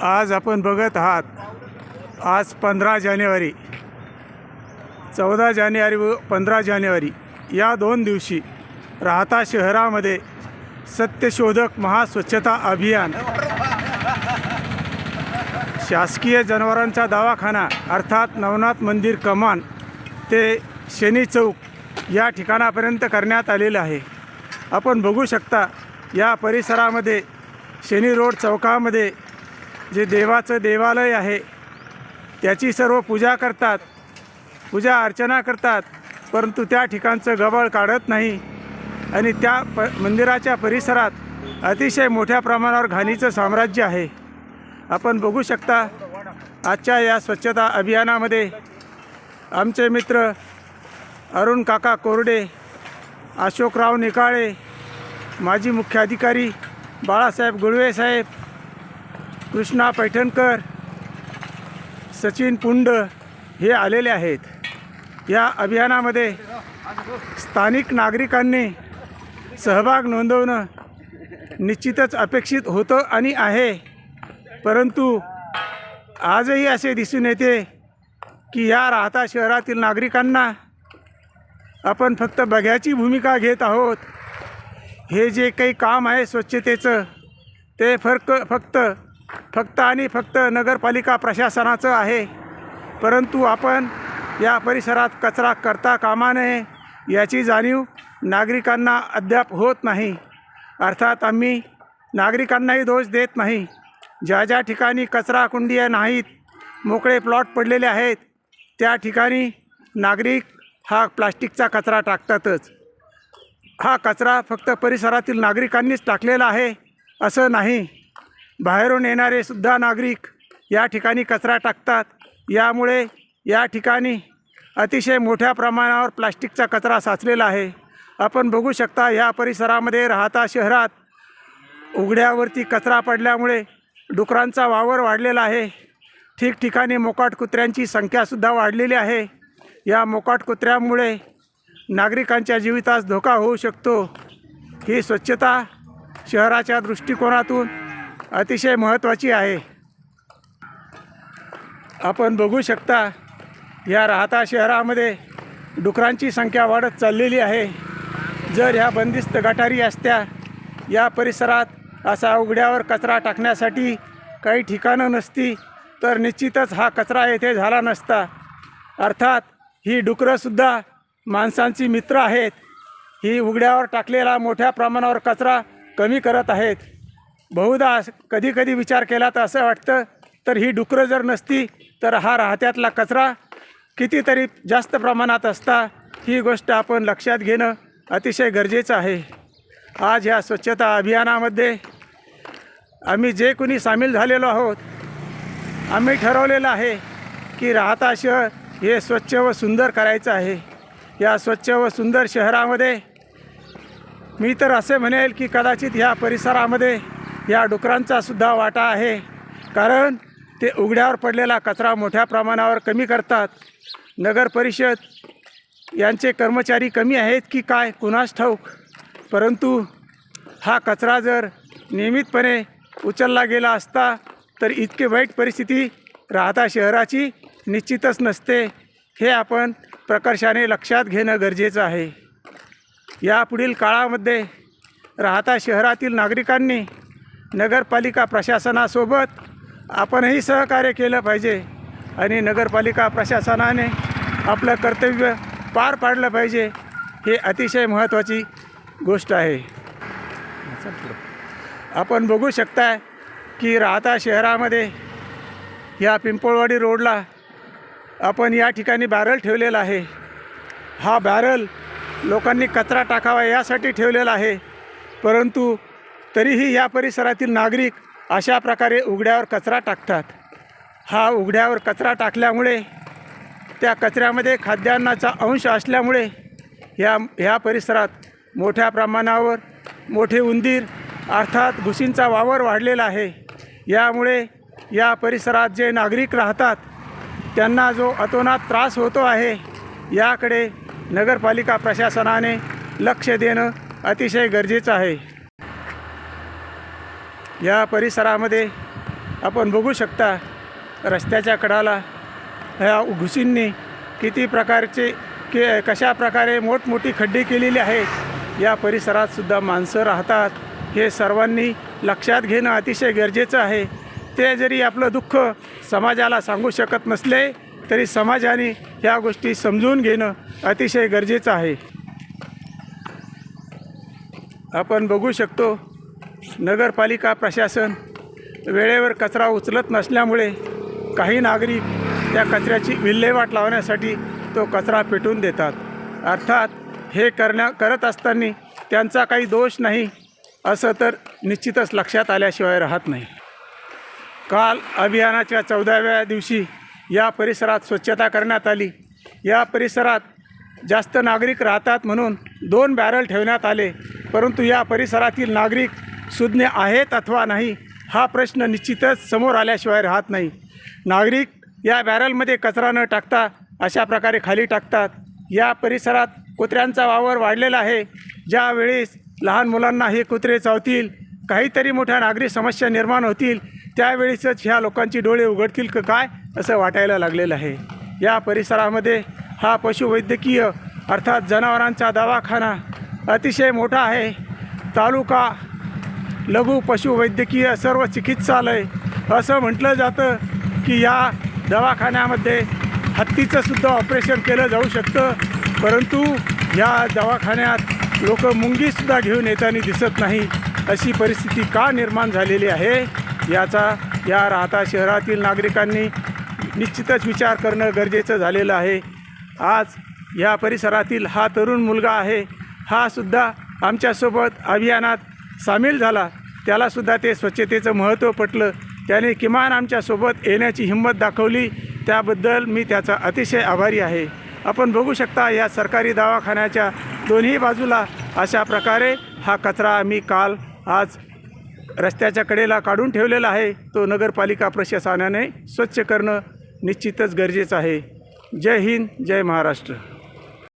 आज आपण बघत आहात आज पंधरा जानेवारी चौदा जानेवारी व पंधरा जानेवारी या दोन दिवशी राहता शहरामध्ये सत्यशोधक महास्वच्छता अभियान. शासकीय जनावरांचा दवाखाना अर्थात नवनाथ मंदिर कमान ते शनी चौक या ठिकाणापर्यंत करण्यात आलेलं आहे. आपण बघू शकता या परिसरामध्ये शनी रोड चौकामध्ये जे देवाचं देवालय आहे त्याची सर्व पूजा करतात पूजा अर्चना करतात परंतु त्या ठिकाणचं गबळ काढत नाही. आणि त्या प मंदिराच्या परिसरात अतिशय मोठ्या प्रमाणावर घाणीचं साम्राज्य आहे. आपण बघू शकता आजच्या या स्वच्छता अभियानामध्ये आमचे मित्र अरुण काका कोरडे अशोकराव निकाळे माजी मुख्याधिकारी बाळासाहेब गुळवे साहेब कृष्णा पैठणकर सचिन पुंड हे आलेले आहेत. या अभियानामध्ये स्थानिक नागरिकांनी सहभाग नोंदवणं निश्चितच अपेक्षित होतं आणि आहे. परंतु आजही असे दिसून येते की या राहता शहरातील नागरिकांना आपण फक्त बघ्याची भूमिका घेत आहोत. हे जे काही काम आहे स्वच्छतेचं ते फरक फक्त फक्त आणि फक्त नगरपालिका प्रशासनाचं आहे. परंतु आपण या परिसरात कचरा करता कामा नये याची जाणीव नागरिकांना अद्याप होत नाही. अर्थात आम्ही नागरिकांनाही दोष देत नाही. ज्या ज्या ठिकाणी कचरा कुंडी नाहीत मोकळे प्लॉट पडलेले आहेत त्या ठिकाणी नागरिक हा प्लास्टिकचा कचरा टाकतातच. हा कचरा फक्त परिसरातील नागरिकांनीच टाकलेला आहे असं नाही. बाहेरून येणारे सुद्धा नागरिक या ठिकाणी कचरा टाकतात. यामुळे या ठिकाणी अतिशय मोठ्या प्रमाणावर प्लास्टिकचा कचरा साचलेला आहे. आपण बघू शकता या परिसरामध्ये राहता शहरात उघड्यावरती कचरा पडल्यामुळे डुकरांचा वावर वाढलेला आहे. ठिकठिकाणी मोकाट कुत्र्यांची संख्यासुद्धा वाढलेली आहे. या मोकाट कुत्र्यामुळे नागरिकांच्या जीवितास धोका होऊ शकतो. ही स्वच्छता शहराच्या दृष्टिकोनातून अतिशय महत्त्वाची आहे. आपण बघू शकता या राहता शहरामध्ये डुकरांची संख्या वाढत चाललेली आहे. जर ह्या बंदिस्त गटारी असत्या या परिसरात असा उघड्यावर कचरा टाकण्यासाठी काही ठिकाणं नसती तर निश्चितच हा कचरा येथे झाला नसता. अर्थात ही डुकरंसुद्धा माणसांची मित्र आहेत. ही उघड्यावर टाकलेला मोठ्या प्रमाणावर कचरा कमी करत आहेत. बहुधा कधी कधी विचार केला तर असं वाटतं तर ही डुकरं जर नसती तर हा राहत्यातला कचरा कितीतरी जास्त प्रमाणात असता. ही गोष्ट आपण लक्षात घेणं अतिशय गरजेचं आहे. आज ह्या स्वच्छता अभियानामध्ये आम्ही जे कोणी सामील झालेलो आहोत आम्ही ठरवलेलं आहे की राहता शहर हे स्वच्छ व सुंदर करायचं आहे. या स्वच्छ व सुंदर शहरामध्ये मी तर असे म्हणेल की कदाचित ह्या परिसरामध्ये या डुकरांचा सुद्धा वाटा आहे. कारण ते उघड्यावर पडलेला कचरा मोठ्या प्रमाणावर कमी करतात. नगर परिषद यांचे कर्मचारी कमी आहेत की काय कुणास ठाऊक? परंतु हा कचरा जर नियमितपणे उचलला गेला असता तर इतकी वाईट परिस्थिती राहता शहराची निश्चितच नसते. हे आपण प्रकर्षाने लक्षात घेणं गरजेचं आहे. यापुढील काळामध्ये राहता शहरातील नागरिकांनी नगरपालिका प्रशासनासोबत आपणही सहकार्य केलं पाहिजे आणि नगरपालिका प्रशासनाने आपलं कर्तव्य पार पाडलं पाहिजे हे अतिशय महत्त्वाची गोष्ट आहे. आपण बघू शकता की राहता शहरामध्ये या पिंपळवाडी रोडला आपण या ठिकाणी बॅरल ठेवलेला आहे. हा बॅरल लोकांनी कचरा टाकावा यासाठी ठेवलेला आहे. परंतु तरीही या परिसरातील नागरिक अशा प्रकारे उघड्यावर कचरा टाकतात. हा उघड्यावर कचरा टाकल्यामुळे त्या कचऱ्यामध्ये खाद्यान्नाचा अंश असल्यामुळे ह्या ह्या परिसरात मोठ्या प्रमाणावर मोठे उंदीर अर्थात घुशींचा वावर वाढलेला आहे. यामुळे या परिसरात जे नागरिक राहतात त्यांना जो अतोनात त्रास होतो आहे याकडे नगरपालिका प्रशासनाने लक्ष देणं अतिशय गरजेचं आहे. या परिसरामध्ये आपण बघू शकता रस्त्याच्या कडाला ह्या घुसींनी किती प्रकारचे के कशा प्रकारे मोठमोठी खड्डे केलेली आहेत. या परिसरातसुद्धा माणसं राहतात. हे सर्वांनी लक्षात घेणं अतिशय गरजेचं आहे. ते जरी आपलं दुःख समाजाला सांगू शकत नसले तरी समाजाने ह्या गोष्टी समजून घेणं अतिशय गरजेचं आहे. आपण बघू शकतो नगरपालिका प्रशासन वेळेवर कचरा उचलत नसल्यामुळे काही नागरिक त्या कचऱ्याची विल्हेवाट लावण्यासाठी तो कचरा पेटून देतात. अर्थात हे करण्या करत असताना त्यांचा काही दोष नाही असं तर निश्चितच लक्षात आल्याशिवाय राहत नाही. काल अभियानाच्या चौदाव्या दिवशी या परिसरात स्वच्छता करण्यात आली. या परिसरात जास्त नागरिक राहतात म्हणून दोन बॅरल ठेवण्यात आले परंतु या परिसरातील नागरिक सुज्ञ आहेत अथवा नाही हा प्रश्न निश्चितच समोर आल्याशिवाय राहत नाही. नागरिक या बॅरलमध्ये कचरा न टाकता अशा प्रकारे खाली टाकतात. या परिसरात कुत्र्यांचा वावर वाढलेला आहे. ज्यावेळेस लहान मुलांना हे कुत्रे चावतील काहीतरी मोठ्या नागरी समस्या निर्माण होतील त्यावेळेसच ह्या लोकांची डोळे उघडतील का काय असं वाटायला लागलेलं आहे. या परिसरामध्ये हा पशुवैद्यकीय अर्थात जनावरांचा दवाखाना अतिशय मोठा आहे. तालुका लघु पशुवैद्यकीय सर्व चिकित्सालय असं म्हटलं जातं की या दवाखान्यामध्ये हत्तीचंसुद्धा ऑपरेशन केलं जाऊ शकतं. परंतु या दवाखान्यात लोक मुंगीसुद्धा घेऊन येताना दिसत नाही. अशी परिस्थिती का निर्माण झालेली आहे? याचा या राहता शहरातील नागरिकांनी निश्चितच विचार करणं गरजेचं झालेलं आहे. आज या परिसरातील हा तरुण मुलगा आहे. हा सुद्धा आमच्यासोबत अभियानात सामील झाला. त्यालासुद्धा ते स्वच्छतेचं महत्त्व पटलं. त्याने किमान आमच्यासोबत येण्याची हिंमत दाखवली. त्याबद्दल मी त्याचा अतिशय आभारी आहे. आपण बघू शकता या सरकारी दवाखान्याच्या दोन्ही बाजूला अशा प्रकारे हा कचरा आम्ही काल आज रस्त्याच्या कडेला काढून ठेवलेला आहे. तो नगरपालिका प्रशासनाने स्वच्छ करणं निश्चितच गरजेचं आहे. जय हिंद जय महाराष्ट्र.